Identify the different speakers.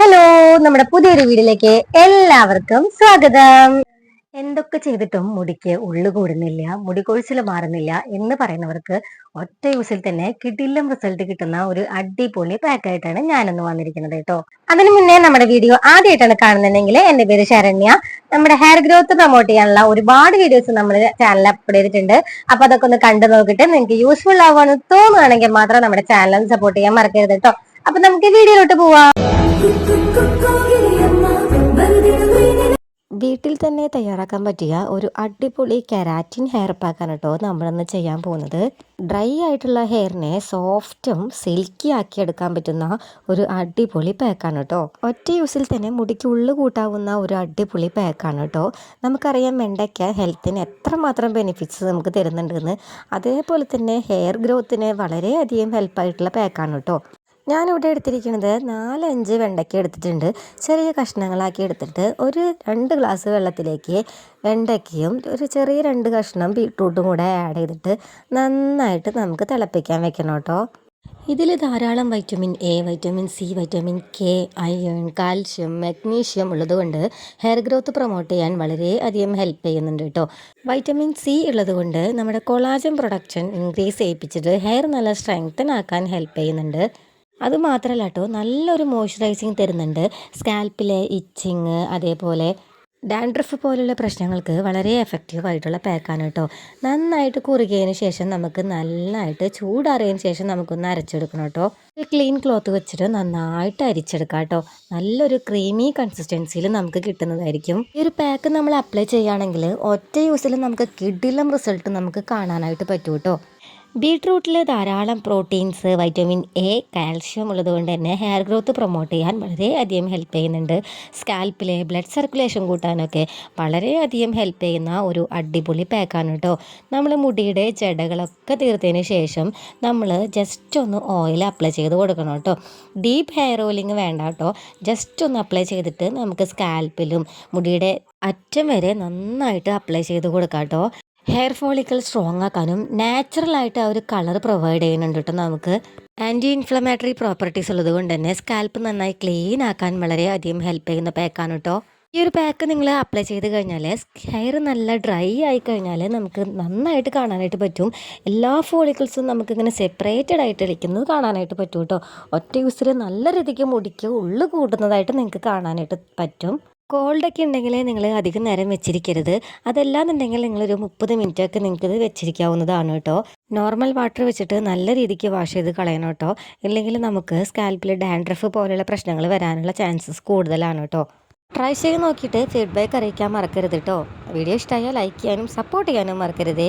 Speaker 1: Hello നമ്മുടെ പുതിയൊരു വീഡിയോയിലേക്ക് എല്ലാവർക്കും സ്വാഗതം. എന്തൊക്കെ ചെയ്തിട്ടും മുടിക്ക് ഉള്ളു കൂടുന്നില്ല മുടി കൊഴിച്ചിൽ മാറുന്നില്ല എന്ന് പറയുന്നവർക്ക് ഒറ്റ യൂസിൽ തന്നെ കിടിലം റിസൾട്ട് കിട്ടുന്ന ഒരു അടിപൊളി പാക്ക് ആയിട്ടാണ് ഞാനൊന്ന് വന്നിരിക്കുന്നത് കേട്ടോ. അതിനു മുന്നേ നമ്മുടെ വീഡിയോ ആദ്യമായിട്ടാണ് കാണുന്നുണ്ടെങ്കിൽ എന്റെ പേര് ശരണ്യ. നമ്മുടെ ഹെയർ ഗ്രോത്ത് പ്രൊമോട്ട് ചെയ്യാനുള്ള ഒരുപാട് വീഡിയോസ് നമ്മൾ ചാനലിൽ അപ്ലോഡ് ചെയ്തിട്ടുണ്ട്. അപ്പൊ അതൊക്കെ ഒന്ന് കണ്ടു നോക്കിയിട്ട് നിങ്ങൾക്ക് യൂസ്ഫുൾ ആവുകയാണെന്ന് തോന്നുകയാണെങ്കിൽ മാത്രം നമ്മുടെ ചാനൽ സപ്പോർട്ട് ചെയ്യാൻ മറക്കരുത് കേട്ടോ. അപ്പൊ നമുക്ക് വീഡിയോയിലോട്ട് പോവാം. വീട്ടിൽ തന്നെ തയ്യാറാക്കാൻ പറ്റിയ ഒരു അടിപൊളി കെരാറ്റിൻ ഹെയർ പാക്കാണ് കേട്ടോ നമ്മളിന്ന് ചെയ്യാൻ പോകുന്നത്. ഡ്രൈ ആയിട്ടുള്ള ഹെയറിനെ സോഫ്റ്റും സിൽക്കി ആക്കി എടുക്കാൻ പറ്റുന്ന ഒരു അടിപൊളി പാക്കാണ് കേട്ടോ. ഒറ്റ യൂസിൽ തന്നെ മുടിക്ക് ഉള്ളു കൂട്ടാവുന്ന ഒരു അടിപൊളി പാക്കാണ് കേട്ടോ. നമുക്കറിയാം വെണ്ടയ്ക്ക ഹെൽത്തിന് എത്രമാത്രം ബെനിഫിറ്റ്സ് നമുക്ക് തരുന്നുണ്ടെന്ന് അതേപോലെ തന്നെ ഹെയർ ഗ്രോത്തിന് വളരെയധികം ഹെൽപ്പായിട്ടുള്ള പാക്കാണ് കേട്ടോ. ഞാനിവിടെ എടുത്തിരിക്കുന്നത് നാലഞ്ച് വെണ്ടയ്ക്ക എടുത്തിട്ടുണ്ട്. ചെറിയ കഷ്ണങ്ങളാക്കി എടുത്തിട്ട് ഒരു രണ്ട് ഗ്ലാസ് വെള്ളത്തിലേക്ക് വെണ്ടയ്ക്കയും ഒരു ചെറിയ രണ്ട് കഷ്ണം ബീട്രൂട്ടും കൂടെ ആഡ് ചെയ്തിട്ട് നന്നായിട്ട് നമുക്ക് തിളപ്പിക്കാൻ വെക്കണം കേട്ടോ. ഇതിൽ ധാരാളം vitamin A vitamin C vitamin K iron calcium magnesium ഉള്ളതുകൊണ്ട് ഹെയർ ഗ്രോത്ത് പ്രൊമോട്ട് ചെയ്യാൻ വളരെ അധികം ഹെൽപ്പ് ചെയ്യുന്നുണ്ട് കേട്ടോ. വൈറ്റമിൻ സി ഉള്ളതുകൊണ്ട് നമ്മുടെ കൊളാജൻ പ്രൊഡക്ഷൻ ഇൻക്രീസ് ചെയ്യിപ്പിച്ചിട്ട് ഹെയർ നല്ല സ്ട്രെങ്തൻ ആക്കാൻ ഹെൽപ്പ് ചെയ്യുന്നുണ്ട്. അത് മാത്രമല്ല കേട്ടോ നല്ലൊരു മോയ്സ്ചറൈസിങ് തരുന്നുണ്ട്. സ്കാൽപ്പിലെ ഇച്ചിങ് അതേപോലെ ഡാൻഡ്രഫ് പോലുള്ള പ്രശ്നങ്ങൾക്ക് വളരെ എഫക്റ്റീവ് ആയിട്ടുള്ള പാക്കാണ് കേട്ടോ നന്നായിട്ട് കുറുകിയതിന് ശേഷം നമുക്ക് നന്നായിട്ട് ചൂടാറിയതിന് ശേഷം നമുക്കൊന്ന് അരച്ചെടുക്കണം കേട്ടോ ഒരു ക്ലീൻ ക്ലോത്ത് വെച്ചിട്ട് നന്നായിട്ട് അരിച്ചെടുക്കാം കേട്ടോ നല്ലൊരു ക്രീമി കൺസിസ്റ്റൻസിയിൽ നമുക്ക് കിട്ടുന്നതായിരിക്കും. ഈ ഒരു പാക്ക് നമ്മൾ അപ്ലൈ ചെയ്യുകയാണെങ്കിൽ ഒറ്റ യൂസിൽ നമുക്ക് കിഡിലും റിസൾട്ട് നമുക്ക് കാണാനായിട്ട് പറ്റും കേട്ടോ ബീട്രൂട്ടിൽ ധാരാളം പ്രോട്ടീൻസ് വൈറ്റമിൻ എ കാൽഷ്യം ഉള്ളതുകൊണ്ട് തന്നെ ഹെയർ ഗ്രോത്ത് പ്രൊമോട്ട് ചെയ്യാൻ വളരെയധികം ഹെൽപ്പ് ചെയ്യുന്നുണ്ട്. സ്കാൽപ്പിലെ ബ്ലഡ് സർക്കുലേഷൻ കൂട്ടാനൊക്കെ വളരെയധികം ഹെൽപ്പ് ചെയ്യുന്ന ഒരു അടിപൊളി പാക്കാണ് കേട്ടോ നമ്മൾ മുടിയുടെ ജടകളൊക്കെ തീർത്തതിന് ശേഷം നമ്മൾ ജസ്റ്റ് ഒന്ന് ഓയിൽ അപ്ലൈ ചെയ്ത് കൊടുക്കണം കേട്ടോ ഡീപ്പ് ഹെയർ ഓയിലിങ് വേണ്ട കേട്ടോ ജസ്റ്റ് ഒന്ന് അപ്ലൈ ചെയ്തിട്ട് നമുക്ക് സ്കാൽപ്പിലും മുടിയുടെ അറ്റം വരെ നന്നായിട്ട് അപ്ലൈ ചെയ്ത് കൊടുക്കാം കേട്ടോ ഹെയർ ഫോളിക്കൽ സ്ട്രോങ് ആക്കാനും നാച്ചുറലായിട്ട് ആ ഒരു കളർ പ്രൊവൈഡ് ചെയ്യുന്നുണ്ട് കേട്ടോ നമുക്ക്. ആന്റി ഇൻഫ്ലമേറ്ററി പ്രോപ്പർട്ടീസ് ഉള്ളത് കൊണ്ട് തന്നെ സ്കാൽപ്പ് നന്നായി ക്ലീൻ ആക്കാൻ വളരെ അധികം ഹെൽപ്പ് ചെയ്യുന്ന പാക്കാണ് കേട്ടോ. ഈ ഒരു പാക്ക് നിങ്ങൾ അപ്ലൈ ചെയ്ത് കഴിഞ്ഞാൽ ഹെയർ നല്ല ഡ്രൈ ആയി കഴിഞ്ഞാൽ നമുക്ക് നന്നായിട്ട് കാണാനായിട്ട് പറ്റും. എല്ലാ ഫോളിക്കിൾസും നമുക്കിങ്ങനെ സെപ്പറേറ്റഡ് ആയിട്ട് ഇരിക്കുന്നത് കാണാനായിട്ട് പറ്റും കേട്ടോ. ഒറ്റ യൂസിൽ നല്ല രീതിക്ക് മുടിക്ക് ഉള്ളു കൂട്ടുന്നതായിട്ട് നിങ്ങൾക്ക് കാണാനായിട്ട് പറ്റും. കോൾഡൊക്കെ ഉണ്ടെങ്കിൽ നിങ്ങൾ അധികം നേരം വെച്ചിരിക്കരുത്. അതല്ലാന്നുണ്ടെങ്കിൽ നിങ്ങളൊരു മുപ്പത് മിനിറ്റ് ഒക്കെ നിങ്ങൾക്ക് ഇത് വെച്ചിരിക്കാവുന്നതാണ് കേട്ടോ. നോർമൽ വാട്ടർ വെച്ചിട്ട് നല്ല രീതിക്ക് വാഷ് ചെയ്ത് കളയണം കേട്ടോ. ഇല്ലെങ്കിൽ നമുക്ക് സ്കാൽപ്പിൽ ഡാൻഡ്രഫ് പോലെയുള്ള പ്രശ്നങ്ങൾ വരാനുള്ള ചാൻസസ് കൂടുതലാണ് കേട്ടോ. ട്രൈ ചെയ്ത് നോക്കിയിട്ട് ഫീഡ്ബാക്ക് അറിയിക്കാൻ മറക്കരുത് കേട്ടോ. വീഡിയോ ഇഷ്ടമായാൽ ലൈക്ക് ചെയ്യാനും സപ്പോർട്ട് ചെയ്യാനും മറക്കരുതേ.